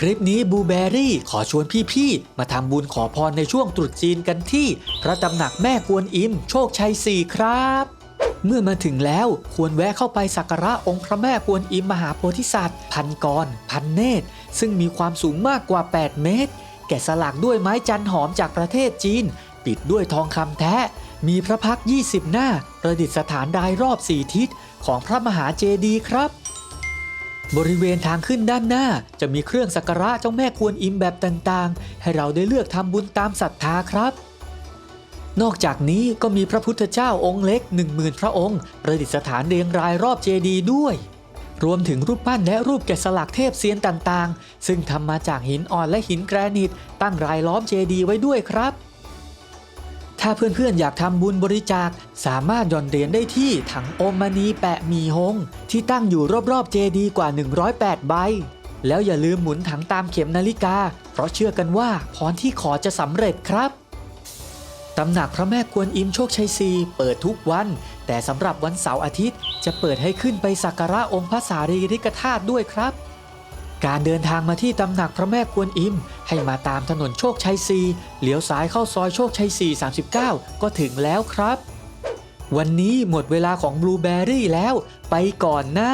คลิปนี้บูเบอรี่ขอชวนพี่ๆ มาทำบุญขอพรในช่วงตรุษจีนกันที่ พระตำหนักแม่กวนอิม โชคชัย 4 ครับ เมื่อมาถึงแล้วควรแวะเข้าไปสักการะองค์พระแม่กวนอิมมหาโพธิสัตว์ พันกร พันเนตร ซึ่งมีความสูงมากกว่า 8 เมตร แกะสลักด้วยไม้จันหอมจากประเทศจีน ปิดด้วยทองคำแท้ มีพระพัก 20 หน้า ประดิษฐานรายรอบ 4 ทิศของพระมหาเจดีย์ครับ บริเวณทางขึ้นด้านหน้าจะมีเครื่องสักการะเจ้าแม่กวนอิมแบบต่างๆ ให้เราได้เลือกทำบุญตามศรัทธาครับ นอกจากนี้ก็มีพระพุทธเจ้าองค์เล็ก10,000พระองค์ ประดิษฐานเรียงรายรอบเจดีย์ด้วย รวมถึงรูปปั้นและรูปแกะสลักเทพเซียนต่างๆ ซึ่งทำมาจากหินอ่อนและหินแกรนิตตั้งรายล้อมเจดีย์ไว้ด้วยครับ ถ้าเพื่อนๆ อยากทำบุญบริจาค สามารถหย่อนเหรียญได้ที่ถังโอมมณีแปะมีฮงที่ตั้งอยู่รอบๆ เจดีกว่า 108 ใบ แล้วอย่าลืมหมุนถังตามเข็มนาฬิกา เพราะเชื่อกันว่าพรที่ขอจะสำเร็จครับตำหนักพระแม่กวนอิมโชคชัยซีเปิดทุกวัน แต่สำหรับวันเสาร์อาทิตย์ จะเปิดให้ขึ้นไปสักการะองค์พระสารีริกธาตุด้วยครับ การเดินทางมาที่ตำหนักพระแม่กวนอิม ให้มาตามถนนโชคชัยซีเลี้ยวซ้ายเข้าซอยโชคชัยซี39 ก็ถึงแล้วครับ วันนี้หมดเวลาของบลูเบอรี่แล้ว ไปก่อนนะ